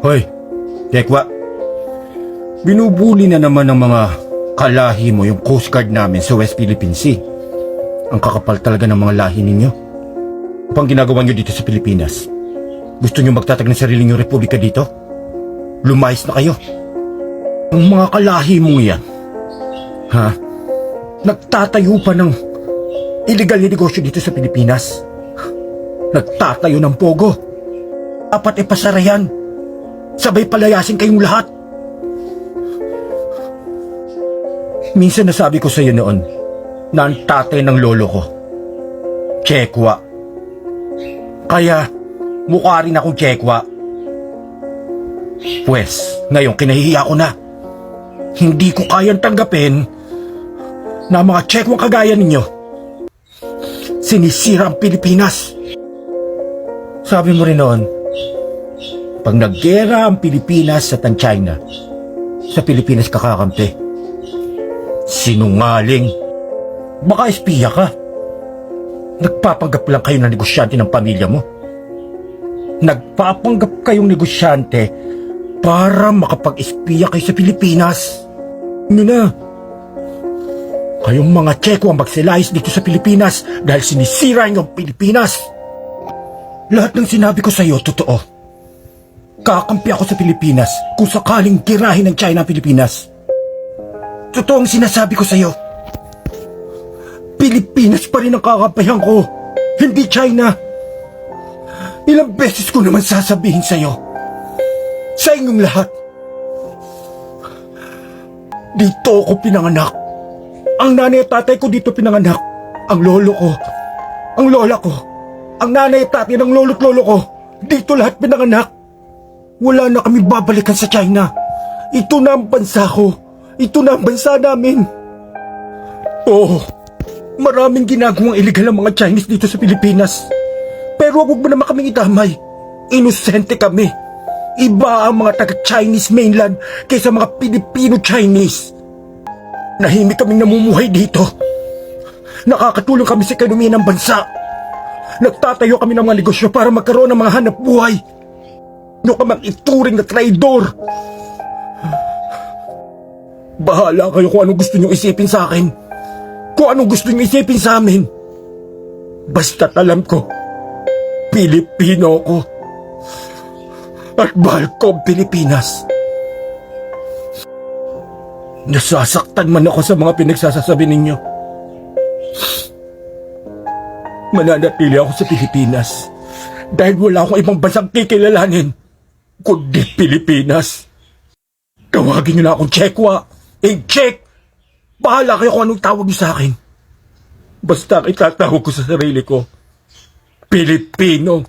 Hoy, Tekwa. Binubuli na naman ng mga kalahi mo yung Coast Guard namin sa West Philippine Sea. Ang kakapal talaga ng mga lahi ninyo. Ano pang ginagawa nyo dito sa Pilipinas? Gusto nyo magtatag ng sarili nyo republika dito? Lumayas na kayo. Ang mga kalahi mo yan. Ha? Nagtatayo pa ng illegal na negosyo dito sa Pilipinas. Nagtatayo ng pogo. Dapat ipasara yan. Sabay palayasin kayong lahat. Minsan nasabi ko sa iyo noon na ang tatay ng lolo ko, Chekwa. Kaya mukha rin akong Chekwa. Pwes, ngayon kinahihiya ko na. Hindi ko kayang tanggapin na mga Chekwa kagaya ninyo. Sinisira ang Pilipinas. Sabi mo rin noon, pag naggera ang Pilipinas sa tan China, sa Pilipinas kakakampi. Sinungaling. Baka espiya ka. Nagpapanggap lang kayo na negosyante ng pamilya mo. Nagpapanggap kayong negosyante para makapag-espiya kayo sa Pilipinas. Ano na? Kayong mga Tseko ang magsilayas dito sa Pilipinas dahil sinisira niyo ang Pilipinas. Lahat ng sinabi ko sa iyo, totoo. Kakampi ako sa Pilipinas kung sakaling tirahin ng China ang Pilipinas. Totoo ang sinasabi ko sa iyo. Pilipinas pa rin ang kakampihan ko, hindi China. Ilang beses ko naman sasabihin sa iyo. Sa inyong lahat. Dito ako pinanganak. Ang nanay at tatay ko dito pinanganak. Ang lolo ko. Ang lola ko. Ang nanay at tatay ng lolo't lolo ko. Dito lahat pinanganak. Wala na kami babalikan sa China. Ito na ang bansa ko. Ito na ang bansa namin. Oo. Maraming ginagawang illegal ang mga Chinese dito sa Pilipinas. Pero huwag mo naman kaming itamay. Inosente kami. Iba ang mga taga-Chinese mainland kaysa mga Pilipino-Chinese. Nahimik kaming namumuhay dito. Nakakatulong kami sa ekonomiya ng bansa. Nagtatayo kami ng mga negosyo para magkaroon ng mga hanap buhay. Ano ka mang ituring na traidor? Bahala kayo kung anong gusto nyo isipin sa akin. Kung anong gusto nyo isipin sa amin. Basta't alam ko, Pilipino ko. At mahal ko ang Pilipinas. Nasasaktan man ako sa mga pinagsasasabi ninyo. Mananatili ako sa Pilipinas dahil wala akong ibang bansang kikilalanin kundi Pilipinas. Tawagin niyo na akong Chekwa. Eh, Chek! Bahala kayo kung anong tawag niyo sa akin. Basta itatawag ko sa sarili ko, Pilipino.